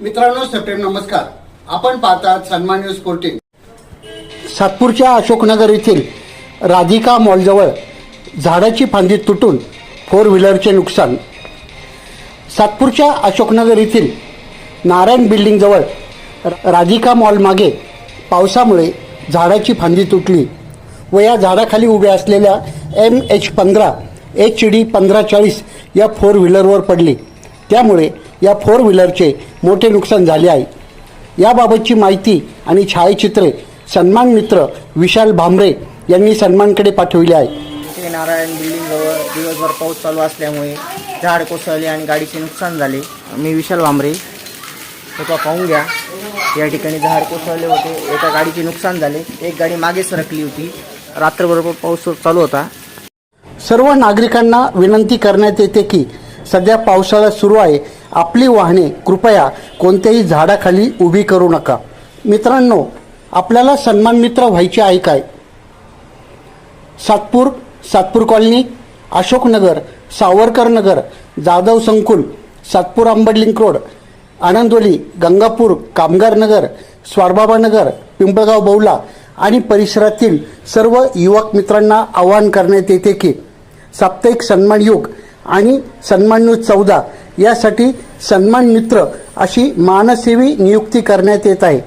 मित्रांनो सप्रेम नमस्कार. आपण पाहतात सन्मान न्यूज फोर्टीन. सातपूरच्या अशोकनगर येथील राधिका मॉलजवळ झाडाची फांदी तुटून फोर व्हीलरचे नुकसान. सातपूरच्या अशोकनगर येथील नारायण बिल्डिंगजवळ राधिका मॉल मागे पावसामुळे झाडाची फांदी तुटली व या झाडाखाली उभ्या असलेल्या एम एच पंधरा एच डी पंधरा चाळीस या फोर व्हीलरवर पडली. त्यामुळे या फोर व्हीलरचे मोठे नुकसान झाले आहे. याबाबतची माहिती आणि छायाचित्रे सन्मान मित्र विशाल भांबरे यांनी सन्मानकडे पाठविली आहे. नारायण बिल्डिंग जवळ दिवसभर पाऊस चालू असल्यामुळे झाड कोसळले आणि गाडीचे नुकसान झाले. मी विशाल वांबरे एका पाहून घ्या. या ठिकाणी झाड कोसळले होते. एका गाडीचे नुकसान झाले. एक गाडी मागे सरकली होती. रात्रभर पाऊस चालू होता. सर्व नागरिकांना विनंती करण्यात येते की सध्या पावसाळा सुरू आहे. आपली वाहने कृपया कोणत्याही झाडाखाली उभी करू नका. मित्रांनो आपल्याला सन्मान मित्र व्हायचे आहे काय? सातपूर सातपूर कॉलनी अशोकनगर सावरकर नगर जाधव संकुल सातपूर आंबडलिंक रोड आनंदोली गंगापूर कामगार नगर स्वारबाबा नगर पिंपळगाव बौला आणि परिसरातील सर्व युवक मित्रांना आवाहन करण्यात येते की साप्ताहिक सन्मान युग आणि सन्मान न्यूज चौदा यासाठी सन्मान मित्र अशी मानसेवी नियुक्ती करण्यात येत आहे.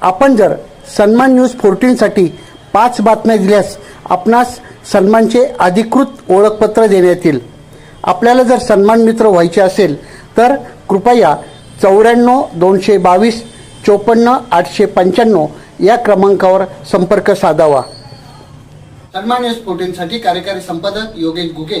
आपण जर सन्मान न्यूज फोर्टीनसाठी पाच बातम्या दिल्यास आपणास सन्मानचे अधिकृत ओळखपत्र देण्यात येईल. आपल्याला जर सन्मान मित्र व्हायचे असेल तर कृपया चौऱ्याण्णव दोनशे बावीस चोपन्न आठशे पंच्याण्णव या क्रमांकावर संपर्क साधावा. सन्मान न्यूज फोर्टीनसाठी कार्यकारी संपादक योगेश गुगे